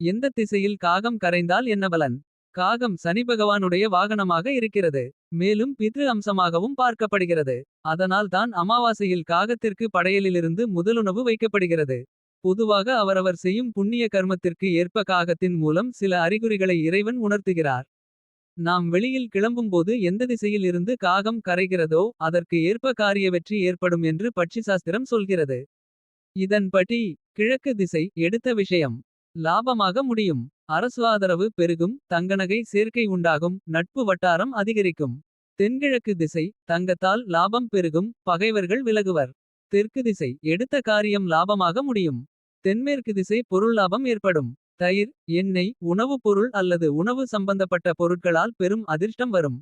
எந்த திசையில் காகம் கரைந்தால் என்ன பலன். காகம் சனி பகவானுடைய வாகனமாக இருக்கிறது. மேலும் பித்ரு அம்சமாகவும் பார்க்கப்படுகிறது. அதனால் தான் அமாவாசையில் காகத்திற்கு படையலிலிருந்து முதலுணவு வைக்கப்படுகிறது. பொதுவாக அவரவர் செய்யும் புண்ணிய கர்மத்திற்கு ஏற்ப காகத்தின் மூலம் சில அறிகுறிகளை இறைவன் உணர்த்துகிறார். நாம் வெளியில் கிளம்பும்போது எந்த திசையில் இருந்து காகம் கரைகிறதோ. அதற்கு ஏற்ப காரிய வெற்றி ஏற்படும் என்று பட்சிசாஸ்திரம் சொல்கிறது. இதன்படி கிழக்கு திசை எடுத்த விஷயம். லாபமாக முடியும் அரசு ஆதரவு பெருகும் தங்கநகை சேர்க்கை உண்டாகும். நட்பு வட்டாரம் அதிகரிக்கும் தென்கிழக்கு திசை. தங்கத்தால் லாபம் பெருகும் பகைவர்கள் விலகுவர். தெற்கு திசை எடுத்த காரியம் லாபமாக முடியும். தென்மேற்கு திசை பொருள் லாபம் ஏற்படும். தயிர் எண்ணெய் உணவுப் பொருள் அல்லது உணவு சம்பந்தப்பட்ட பொருட்களால் பெரும் அதிர்ஷ்டம் வரும்.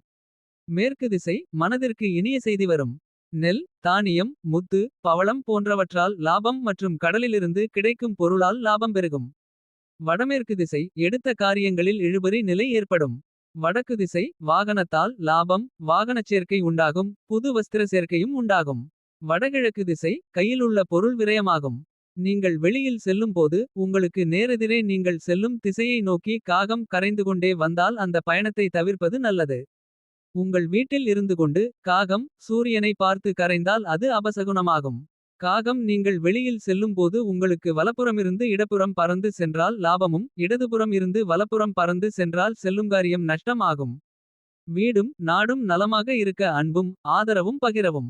மேற்கு திசை மனதிற்கு இனிய செய்தி வரும். நெல் தானியம் முத்து பவளம் போன்றவற்றால் லாபம் மற்றும் கடலிலிருந்து கிடைக்கும் பொருளால் லாபம் பெருகும். வடமேற்கு திசை எடுத்த காரியங்களில் இழுபறி நிலை ஏற்படும். வடக்கு திசை வாகனத்தால் லாபம் வாகனச் சேர்க்கை உண்டாகும். புது வஸ்திர சேர்க்கையும் உண்டாகும். வடகிழக்கு திசை கையில் உள்ள பொருள் விரயமாகும். நீங்கள் வெளியில் செல்லும்போது உங்களுக்கு நேரெதிரே நீங்கள் செல்லும் திசையை நோக்கி காகம் கரைந்து கொண்டே வந்தால் அந்த பயணத்தை தவிர்ப்பது நல்லது. உங்கள் வீட்டில் இருந்து கொண்டு காகம் சூரியனை பார்த்து கரைந்தால் அது அபசகுணமாகும் காகம் நீங்கள் வெளியில் செல்லும்போது உங்களுக்கு வலப்புறமிருந்து இடப்புறம் பறந்து சென்றால் லாபமும். இடதுபுறம் இருந்து வலப்புறம் பறந்து சென்றால் செல்லுங்காரியம் நஷ்டம் ஆகும். வீடும் நாடும் நலமாக இருக்க அன்பும் ஆதரவும் பகிரவும்.